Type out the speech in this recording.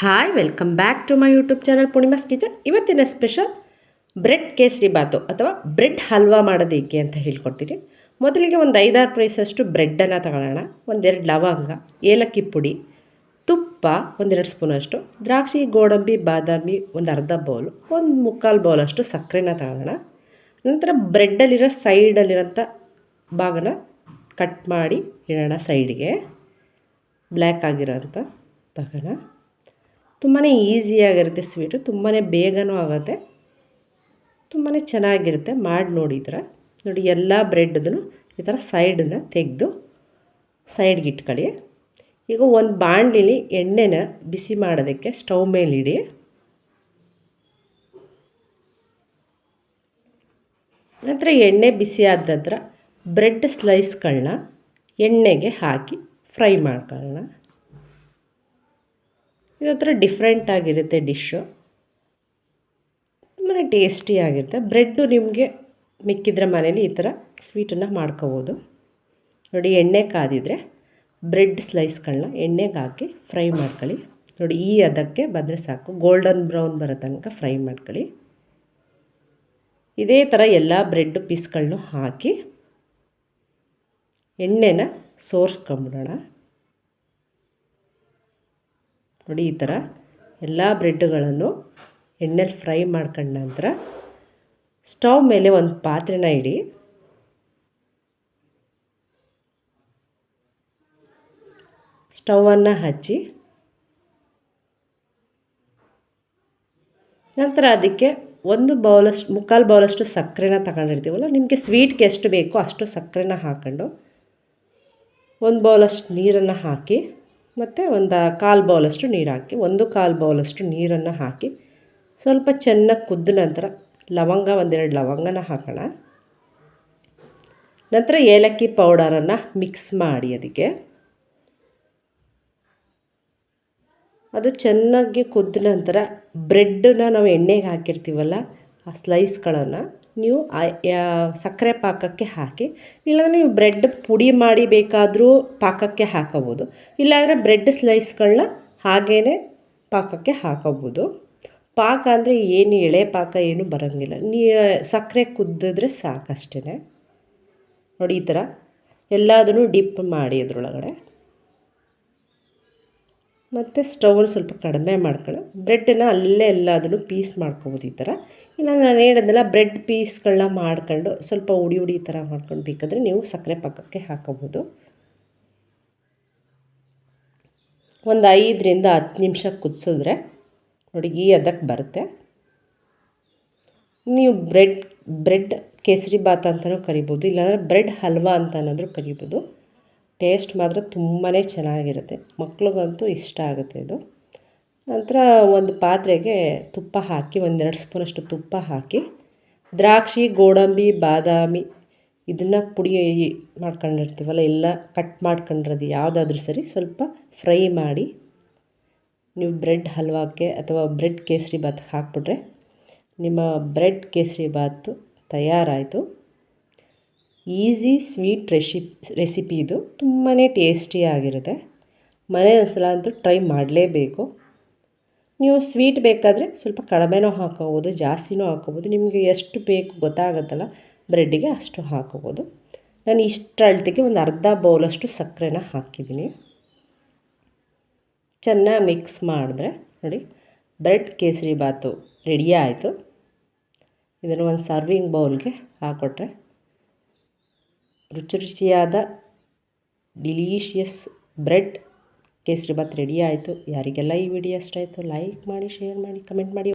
Hi welcome back to my YouTube channel Poornima's kitchen ಇವತ್ತಿನ special bread kesari bath, ಅಥವಾ bread halwa ಮಾಡೋದಕ್ಕೆ ಅಂತ ಹೇಳ್ಕೊಡ್ತೀನಿ. ಮೊದಲಿಗೆ ಒಂದು ಐದಾರು ಪ್ರೈಸಷ್ಟು ಬ್ರೆಡ್ಡನ್ನು ತಗೊಳ್ಳೋಣ. ಒಂದೆರಡು ಲವಂಗ, ಏಲಕ್ಕಿ ಪುಡಿ, ತುಪ್ಪ, ಒಂದೆರಡು ಸ್ಪೂನಷ್ಟು, ದ್ರಾಕ್ಷಿ, ಗೋಡಂಬಿ, ಬಾದಾಮಿ, ಒಂದು ಅರ್ಧ ಬೌಲು ಒಂದು ಮುಕ್ಕಾಲು ಬೌಲಷ್ಟು ಸಕ್ಕರೆನ ತಗೊಳ್ಳೋಣ. ನಂತರ ಬ್ರೆಡ್ಡಲ್ಲಿರೋ ಸೈಡಲ್ಲಿರೋಂಥ ಭಾಗನ ಕಟ್ ಮಾಡಿ ಇಡೋಣ ಸೈಡ್ಗೆ ಬ್ಲ್ಯಾಕ್ ಆಗಿರೋಂಥ ಭಾಗನ. ತುಂಬಾ ಈಸಿಯಾಗಿರುತ್ತೆ ಸ್ವೀಟು ತುಂಬಾ ಬೇಗನೂ ಆಗುತ್ತೆ. ತುಂಬಾ ಚೆನ್ನಾಗಿರುತ್ತೆ, ಮಾಡಿ ನೋಡಿ ಥರ. ನೋಡಿ, ಎಲ್ಲ ಬ್ರೆಡ್ದೂ ಈ ಥರ ಸೈಡನ್ನ ತೆಗೆದು ಸೈಡ್ಗೆ ಇಟ್ಕೊಳ್ಳಿ. ಈಗ ಒಂದು ಬಾಣಲಿಲಿ ಎಣ್ಣೆನ ಬಿಸಿ ಮಾಡೋದಕ್ಕೆ ಸ್ಟವ್ ಮೇಲಿಡಿ ನಂತರ ಎಣ್ಣೆ ಬಿಸಿ ಆದ ನಂತರ ಬ್ರೆಡ್ ಸ್ಲೈಸ್ಗಳನ್ನ ಎಣ್ಣೆಗೆ ಹಾಕಿ ಫ್ರೈ ಮಾಡ್ಕೊಳ್ಳೋಣ. ಇದೊಂಥರ ಡಿಫ್ರೆಂಟ್ ಆಗಿರುತ್ತೆ ಡಿಶ್ಶು ತುಂಬಾ ಟೇಸ್ಟಿಯಾಗಿರುತ್ತೆ ಬ್ರೆಡ್ಡು ನಿಮಗೆ ಮಿಕ್ಕಿದ್ರೆ ಮನೇಲಿ ಈ ಥರ ಸ್ವೀಟನ್ನು ಮಾಡ್ಕೋಬೋದು. ನೋಡಿ ಎಣ್ಣೆ ಕಾದಿದ್ರೆ ಬ್ರೆಡ್ ಸ್ಲೈಸ್ಗಳನ್ನ ಎಣ್ಣೆಗೆ ಹಾಕಿ ಫ್ರೈ ಮಾಡ್ಕೊಳ್ಳಿ. ನೋಡಿ ಈ ಅದಕ್ಕೆ ಬಂದರೆ ಸಾಕು. ಗೋಲ್ಡನ್ ಬ್ರೌನ್ ಬರೋ ತನಕ ಫ್ರೈ ಮಾಡ್ಕೊಳ್ಳಿ. ಇದೇ ಥರ ಎಲ್ಲ ಬ್ರೆಡ್ ಪೀಸ್ಗಳನ್ನೂ ಹಾಕಿ ಎಣ್ಣೆನ ಸೋರ್ಸ್ಕೊಂಬಿಡೋಣ. ನೋಡಿ ಈ ಥರ ಎಲ್ಲ ಬ್ರೆಡ್ಡುಗಳನ್ನು ಎಣ್ಣೆಲಿ ಫ್ರೈ ಮಾಡ್ಕೊಂಡ ನಂತರ ಸ್ಟವ್ ಮೇಲೆ ಒಂದು ಪಾತ್ರೆನ ಇಡಿ. ಸ್ಟವನ್ನು ಹಚ್ಚಿ. ನಂತರ ಅದಕ್ಕೆ ಒಂದು ಬೌಲಷ್ಟು, ಮುಕ್ಕಾಲು ಬೌಲಷ್ಟು ಸಕ್ಕರೆನ ತಗೊಂಡಿರ್ತೀವಲ್ಲ, ನಿಮಗೆ ಸ್ವೀಟ್ಗೆ ಎಷ್ಟು ಬೇಕೋ ಅಷ್ಟು ಸಕ್ಕರೆನ ಹಾಕ್ಕೊಂಡು ಒಂದು ಬೌಲಷ್ಟು ನೀರನ್ನು ಹಾಕಿ ಮತ್ತು ಒಂದು ಕಾಲು ಬೌಲಷ್ಟು ನೀರು ಹಾಕಿ, ಒಂದು ಕಾಲು ಬೌಲಷ್ಟು ನೀರನ್ನು ಹಾಕಿ, ಸ್ವಲ್ಪ ಚೆನ್ನಾಗಿ ಕುದ್ದ ನಂತರ ಲವಂಗ, ಒಂದೆರಡು ಲವಂಗನ ಹಾಕೋಣ. ನಂತರ ಏಲಕ್ಕಿ ಪೌಡರನ್ನು ಮಿಕ್ಸ್ ಮಾಡಿ ಅದಕ್ಕೆ. ಅದು ಚೆನ್ನಾಗಿ ಕುದ್ದ ನಂತರ ಬ್ರೆಡ್ಡನ್ನ ನಾವು ಎಣ್ಣೆಗೆ ಹಾಕಿರ್ತೀವಲ್ಲ, ಆ ಸ್ಲೈಸ್ಗಳನ್ನು ನೀವು ಸಕ್ಕರೆ ಪಾಕಕ್ಕೆ ಹಾಕಿ, ಇಲ್ಲಾಂದರೆ ನೀವು ಬ್ರೆಡ್ ಪುಡಿ ಮಾಡಿ ಬೇಕಾದರೂ ಪಾಕಕ್ಕೆ ಹಾಕೋಬೋದು ಇಲ್ಲಾಂದರೆ ಬ್ರೆಡ್ ಸ್ಲೈಸ್ಗಳನ್ನ ಹಾಗೇ ಪಾಕಕ್ಕೆ ಹಾಕೋಬೋದು ಪಾಕ ಅಂದರೆ ಏನು, ಎಳೆ ಪಾಕ ಏನು ಬರೋಂಗಿಲ್ಲ. ನೀ, ಸಕ್ಕರೆ ಕುದ್ದಿದ್ರೆ ಸಾಕಷ್ಟೇ ನೋಡಿ ಈ ಥರ. ಎಲ್ಲದನ್ನು ಡಿಪ್ ಮಾಡಿ ಅದರೊಳಗಡೆ. ಮತ್ತು ಸ್ಟವ್ನ ಸ್ವಲ್ಪ ಕಡಿಮೆ ಮಾಡ್ಕೊಳ್ಳಿ. ಬ್ರೆಡ್ಡನ್ನು ಅಲ್ಲೇ ಎಲ್ಲದನ್ನು ಪೀಸ್ ಮಾಡ್ಕೊಬೋದು ಈ ಥರ. ಇಲ್ಲ ನಾನು ಹೇಳಿದ್ನಲ್ಲ ಬ್ರೆಡ್ ಪೀಸ್ಗಳನ್ನ ಮಾಡ್ಕೊಂಡು ಸ್ವಲ್ಪ ಉಡಿ ಉಡಿ ಥರ ಮಾಡ್ಕೊಂಡು ಬೇಕಾದರೆ ನೀವು ಸಕ್ಕರೆ ಪಕ್ಕಕ್ಕೆ ಹಾಕೋಬೋದು ಒಂದು ಐದರಿಂದ ಹತ್ತು ನಿಮಿಷ ಕುದಿಸಿದ್ರೆ ನೋಡಿ ಈ ಅದಕ್ಕೆ ಬರುತ್ತೆ. ನೀವು ಬ್ರೆಡ್ ಬ್ರೆಡ್ ಕೇಸರಿ ಬಾತ್ ಅಂತಲೂ ಕರಿಬೋದು, ಇಲ್ಲಾಂದರೆ ಬ್ರೆಡ್ ಹಲ್ವಾ ಅಂತ ಅನ್ನೋದ್ರು ಕರಿಬೋದು. ಟೇಸ್ಟ್ ಮಾತ್ರ ತುಂಬಾ ಚೆನ್ನಾಗಿರುತ್ತೆ. ಮಕ್ಳಿಗಂತೂ ಇಷ್ಟ ಆಗುತ್ತೆ ಇದು. ನಂತರ ಒಂದು ಪಾತ್ರೆಗೆ ತುಪ್ಪ ಹಾಕಿ, ಒಂದೆರಡು ಸ್ಪೂನಷ್ಟು ತುಪ್ಪ ಹಾಕಿ, ದ್ರಾಕ್ಷಿ, ಗೋಡಂಬಿ, ಬಾದಾಮಿ ಇದನ್ನು ಪುಡಿ ಮಾಡ್ಕೊಂಡಿರ್ತೀವಲ್ಲ ಇಲ್ಲ ಕಟ್ ಮಾಡ್ಕೊಂಡಿರೋದು ಯಾವುದಾದ್ರೂ ಸರಿ ಸ್ವಲ್ಪ ಫ್ರೈ ಮಾಡಿ, ನೀವು ಬ್ರೆಡ್ ಹಲ್ವಾಕ್ಕೆ ಅಥವಾ ಬ್ರೆಡ್ ಕೇಸರಿ ಬಾತ್ ಹಾಕ್ಬಿಟ್ರೆ ನಿಮ್ಮ ಬ್ರೆಡ್ ಕೇಸರಿ ಬಾತು ತಯಾರಾಯಿತು. ಈಸಿ ಸ್ವೀಟ್ ರೆಸಿಪ್ ರೆಸಿಪಿ ಇದು. ತುಂಬಾ ಟೇಸ್ಟಿಯಾಗಿರುತ್ತೆ ಮನೆ ಸಲ ಅಂತೂ ಟ್ರೈ ಮಾಡಲೇಬೇಕು. ನೀವು ಸ್ವೀಟ್ ಬೇಕಾದರೆ ಸ್ವಲ್ಪ ಕಡಿಮೆನೂ ಹಾಕೋಬೋದು, ಜಾಸ್ತಿನೂ ಹಾಕೋಬೋದು. ನಿಮಗೆ ಎಷ್ಟು ಬೇಕು ಗೊತ್ತಾಗುತ್ತಲ್ಲ, ಬ್ರೆಡ್ಡಿಗೆ ಅಷ್ಟು ಹಾಕೋಬೋದು. ನಾನು ಇಷ್ಟು ಅಳತೆಗೆ ಒಂದು ಅರ್ಧ ಬೌಲಷ್ಟು ಸಕ್ಕರೆನ ಹಾಕಿದ್ದೀನಿ. ಚೆನ್ನಾಗಿ ಮಿಕ್ಸ್ ಮಾಡಿದ್ರೆ, ನೋಡಿ, ಬ್ರೆಡ್ ಕೇಸರಿ ಬಾತು ರೆಡಿ ಆಯಿತು. ಇದನ್ನು ಒಂದು ಸರ್ವಿಂಗ್ ಬೌಲ್ಗೆ ಹಾಕ್ಕೊಟ್ರೆ ರುಚಿ ರುಚಿಯಾದ delicious bread kesari bath ready ಆಯಿತು. ಯಾರಿಗೆಲ್ಲ ಈ ವಿಡಿಯೋ ಇಷ್ಟ ಆಯಿತು ಲೈಕ್ ಮಾಡಿ ಶೇರ್ ಮಾಡಿ ಕಮೆಂಟ್ ಮಾಡಿ.